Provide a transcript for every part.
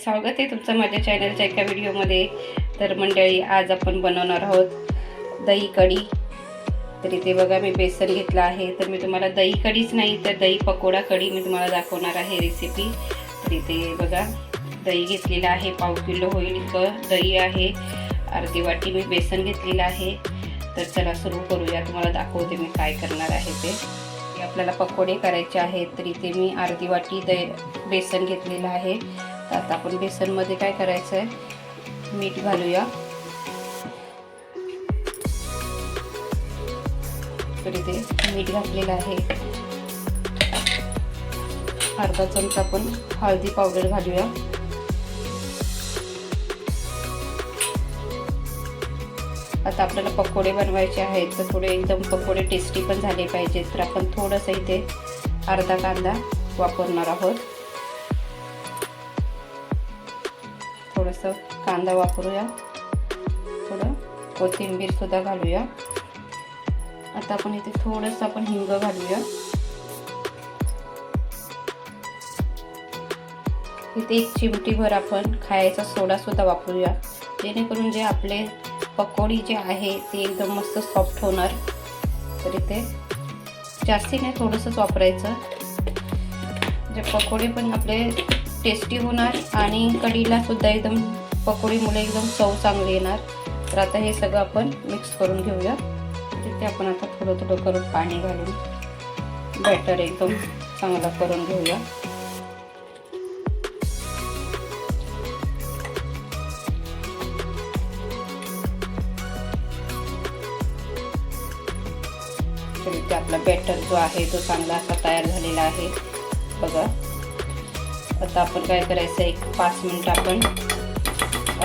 स्वागत आहे तुमचं माझ्या चॅनलच्या एका व्हिडिओमध्ये. तर मंडळी आज आपण बनवणार आहोत दही कढी. तर इथे बघा मी बेसन घेतलं आहे. तर मी तुम्हाला दही कढीच नाही तर दही पकोडा कढी मी तुम्हाला दाखवणार आहे रेसिपी तर इथे बघा दही घेतलेलं आहे. पाव किलो होईल इतकं दही आहे. अर्धी वाटी मी बेसन घेतलेलं आहे. तर चला सुरू करूया. तुम्हाला दाखवते मी काय करणार आहे ते. आपल्याला पकोडे करायचे आहेत. तर इथे मी अर्धी वाटी दही बेसन घेतलेलं आहे. तर आता आपण बेसनमध्ये काय करायचं आहे मीठ घालूया. तर इथे मीठ घातलेलं आहे. अर्धा चमचा आपण हळदी पावडर घालूया. आता आपल्याला पकोडे बनवायचे आहेत तर थोडे एकदम पकोडे टेस्टी पण झाले पाहिजेत. तर आपण थोडंसं इथे अर्धा कांदा वापरणार आहोत. कांदा वापरूया. थोडं कोथिंबीरसुद्धा घालूया. आता आपण इथे थोडंसं आपण हिंग घालूया. इथे एक चिमटीभर आपण खायचा सोडा सुद्धा वापरूया. जेणेकरून जे आपले पकोडी जे आहे ते एकदम मस्त सॉफ्ट होणार. तर इथे जास्ती नाही थोडंसंच वापरायचं. जे पकोडे पण आपले टेस्टी होणार आणि कढीलासुद्धा एकदम पकोडीमुळे एकदम चव चांगली येणार. तर आता हे सगळं आपण मिक्स करून घेऊया. म्हणजे तिथे आपण आता थोडं थोडं करून पाणी घालून बॅटर एकदम चांगला करून घेऊया. तर इथे आपला बॅटर जो आहे तो चांगला असा तयार झालेला आहे. बघा. आता आपण काय करायचं एक पाच मिनिट आपण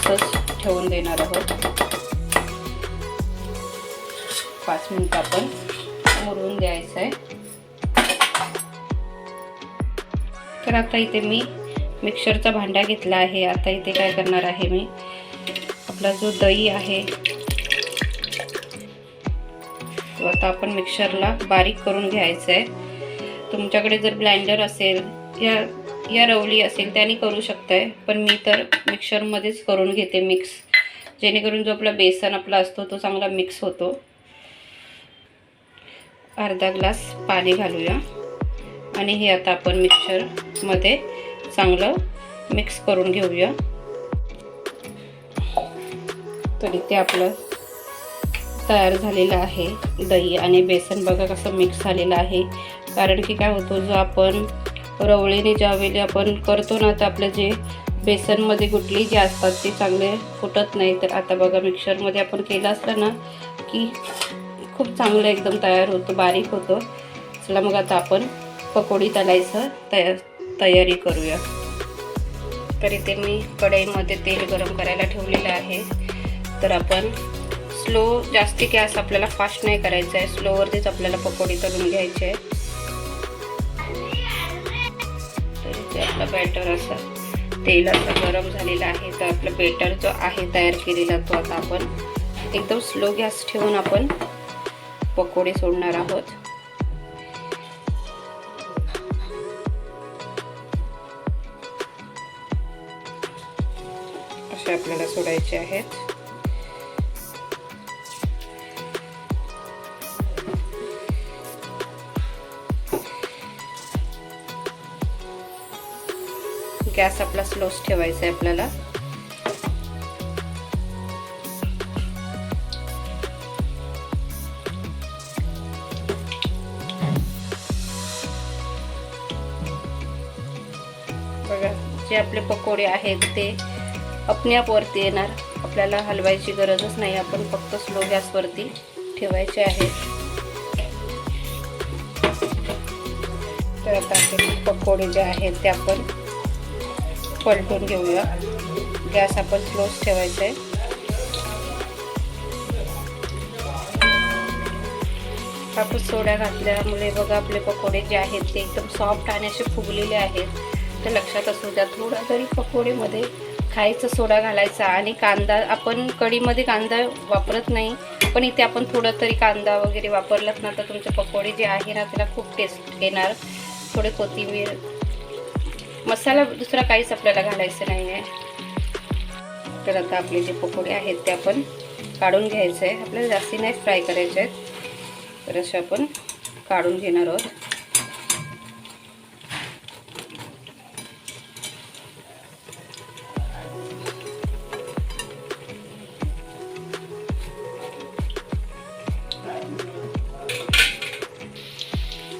असंच ठेवून देणार आहोत. पाच मिनिट आपण मुरवून द्यायचं आहे. तर आता इथे मी मिक्सरचा भांडा घेतला आहे. आता इथे काय करणार आहे मी? आपला जो दही आहे तो आता आपण मिक्सरला बारीक करून घ्यायचं आहे. तुमच्याकडे जर ब्लेंडर असेल या या रवली असेल त्याने करू शकताय. पण मी तर मिक्सरमध्येच करून घेते मिक्स जेणेकरून जो आपला बेसन आपला असतो तो चांगला मिक्स होतो. अर्धा ग्लास पाणी घालूया. आणि हे आता आपण मिक्सरमध्ये चांगलं मिक्स करून घेऊया. तर इथे आपलं तयार झालेलं आहे दही. आणि बेसन बघा कसं मिक्स झालेलं आहे. कारण की काय होतो जो आपण रवळीने ज्यावेळी आपण करतो ना तर आपलं जे बेसनमध्ये गुटली जे असतात ते चांगले फुटत नाही. तर आता बघा मिक्सरमध्ये आपण केलं असलं ना की खूप चांगलं एकदम तयार होतं बारीक होतं. चला मग आता आपण पकोडी तलायचं तया तयारी करूया. तर इथे मी कढईमध्ये तेल गरम करायला ठेवलेलं आहे. तर आपण स्लो जास्ती गॅस आपल्याला फास्ट नाही करायचा आहे. स्लोवरतीच आपल्याला पकोडी तळून घ्यायची आहे. म्हणजे आपलं इथे बॅटर असं तेल असं गरम झालेलं आहे तर आपलं बेटर जो आहे तयार केलेला तो आता आपण एकदम स्लो गॅस ठेवून आपण पकोडे सोडणार आहोत. असे आपल्याला सोडायचे आहेत. गॅस आपला स्लोच ठेवायचा आहे आपल्याला. बघा जे आपले पकोडे आहेत ते अपण्याप वरती येणार. आपल्याला हलवायची गरजच नाही आपण फक्त स्लो गॅसवरती ठेवायचे आहेत तर आता पकोडे जे आहेत ते आपण पलटून घेऊया. गॅस आपण स्लोच ठेवायचा आहे. आपण सोड्या घातल्यामुळे बघा आपले पकोडे जे आहेत ते एकदम सॉफ्ट आणि असे फुगलेले आहेत. तर लक्षात असू द्या थोडा तरी पकोडेमध्ये खायचा सोडा घालायचा आणि कांदा आपण कढीमध्ये कांदा वापरत नाही पण इथे आपण थोडं तरी कांदा वगैरे वापरलात ना तर तुमचे पकोडे जे आहे ना त्याला खूप टेस्ट येणार. थोडे कोथिंबीर मसाला दुसरा काहीच आपल्याला घालायचं नाही आहे. तर आता आपले जे पकोडे आहेत ते आपण काढून घ्यायचं आहे. आपल्याला जास्ती नाही फ्राय करायचे आहेत. तर असे आपण काढून घेणार आहोत.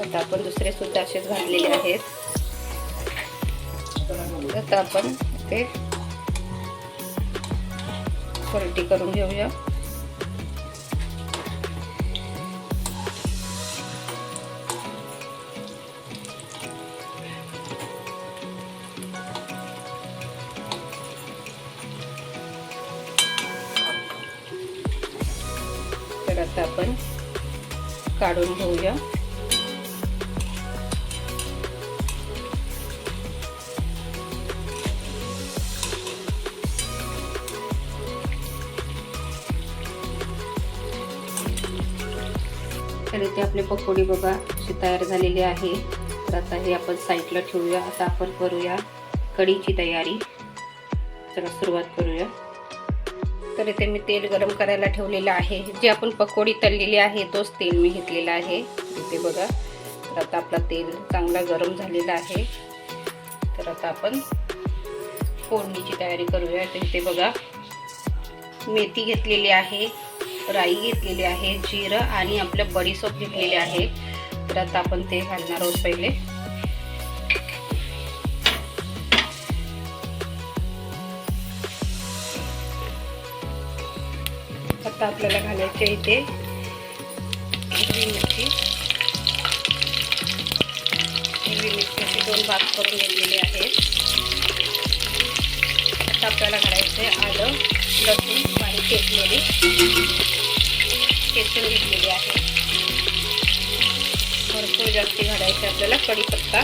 आता आपण दुसरे सुद्धा असेच घातलेले आहेत. आता आपण ते पलटी करून घेऊया. तर आता आपण काढून घेऊया. तर इथे आपले पकोडी बघा अशी तयार झालेली आहे. तर आता हे आपण साईडला ठेवूया. आता आपण करूया कढीची तयारी. चला सुरुवात करूया. तर इथे मी तेल गरम करायला ठेवलेलं आहे. जे आपण पकोडी तळलेली आहे तोच तेल मी घेतलेला आहे. इथे बघा. तर आता आपला तेल चांगला गरम झालेला आहे. तर आता आपण फोडणीची तयारी करूया. तर इथे बघा. मेथी घेतलेली आहे. राई घेतलेली आहे जिरं आणि आपलं बडीसोप घेतलेले आहे. तर आता आपण ते घालणार आहोत पहिले. आता आपल्याला घालायचे इथे हिरवी मिरची. हिरवी मिरची दोन भाग करून घेतलेली आहेत. आपल्याला घालायचे आलं लसूण बारीक केसलेली. केसून घेतलेली आहे. भरपूर जास्ती घालायचे आपल्याला कढीपत्ता.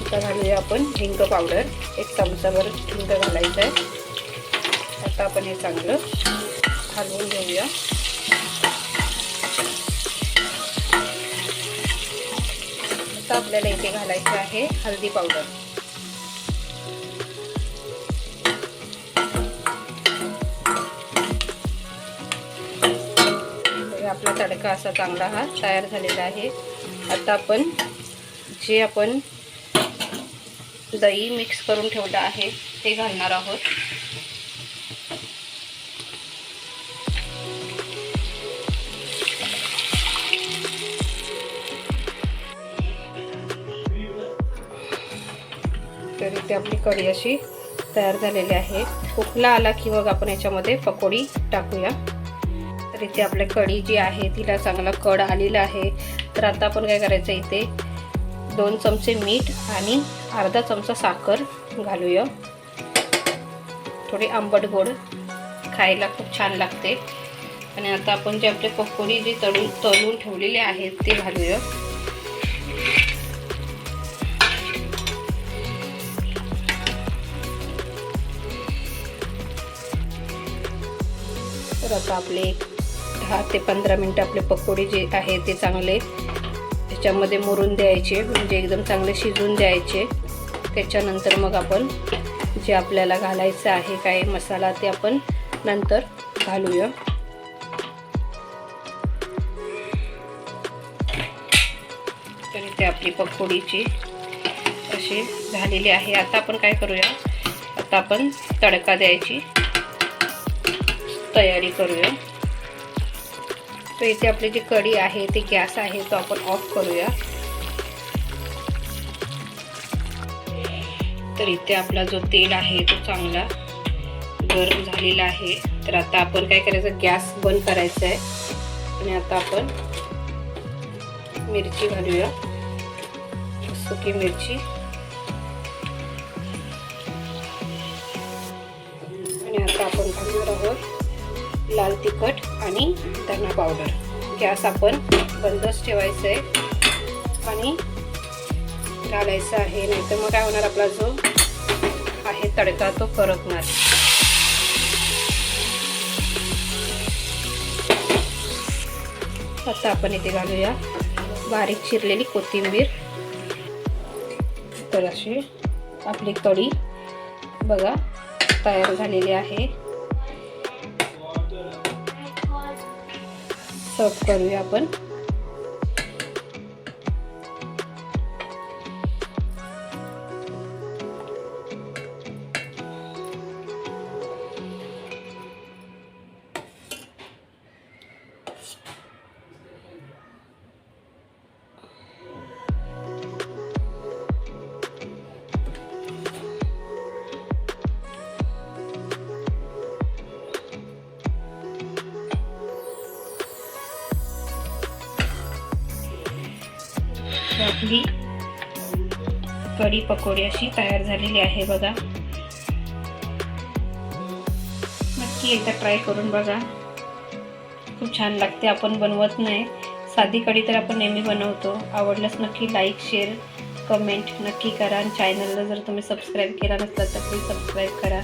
आता घालूया आपण हिंग पावडर. एक चमचाभर हिंग घालायचं आहे आता आपण हे चांगलं हलवून घेऊया. आता आपल्याला इथे घालायचं आहे हळदी पावडर. आपला तडका असा चांगला हा तयार झालेला आहे. आता आपण जे आपण दही मिक्स करून ठेवलं आहे ते घालणार आहोत. तर इथे आपली कढी अशी तयार झालेली आहे. खोकला आला की मग आपण याच्यामध्ये पकोडी टाकूया. तर इथे आपल्या कढी जी आहे तिला चांगला कड आलेला आहे. तर आता आपण काय करायचं इथे? दोन चमचे मीठ आणि अर्धा चमचा साखर घालूया. थोडी आंबट गोड खायला खूप छान लागते. आणि आता आपण जे आपले पकोडी जी तळून तळून ठेवलेले आहेत ते घालूया. तर आता आपले दहा ते पंधरा मिनटं आपले पकोडे जे आहे ते चांगले त्याच्यामध्ये मुरून द्यायचे म्हणजे एकदम चांगले शिजून द्यायचे. त्याच्यानंतर मग आपण जे आपल्याला घालायचं आहे काय मसाला ते आपण नंतर घालूया. तर इथे आपली पकोडीची अशी झालेली आहे. आता आपण काय करूया? आता आपण तडका द्यायची. तयारी करूया. तर इथे आपली जी कढी आहे ती गॅस आहे तो आपण ऑफ करूया. तर इथे आपला जो तेल आहे तो चांगला गरम झालेला आहे. तर आता आपण काय करायचं गॅस बंद करायचा आहे. आणि आता आपण मिरची घालूया. सुकी मिरची. आणि आता आपण घालणार आहोत लाल तिखट आणि धना पावडर. गॅस आपण बंदच ठेवायचं आहे आणि घालायचं आहे नाहीतर मग काय होणार आपला जो आहे तडका तो करपणार आता आपण इथे घालूया बारीक चिरलेली कोथिंबीर. तर अशी आपली कढी बघा तयार झालेली आहे. सर्व करूया आपण. आपली कढी पकोडी अशी तयार झालेली आहे बघा. नक्की एकदा ट्राय करून बघा. खूप छान लागते आपण बनवत नाही. साधी कढी तर आपण नेहमी बनवतो. आवडल्यास नक्की लाईक शेअर कमेंट नक्की करा. आणि चॅनलला जर तुम्ही सबस्क्राईब केला नसला तर प्लीज सबस्क्राईब करा.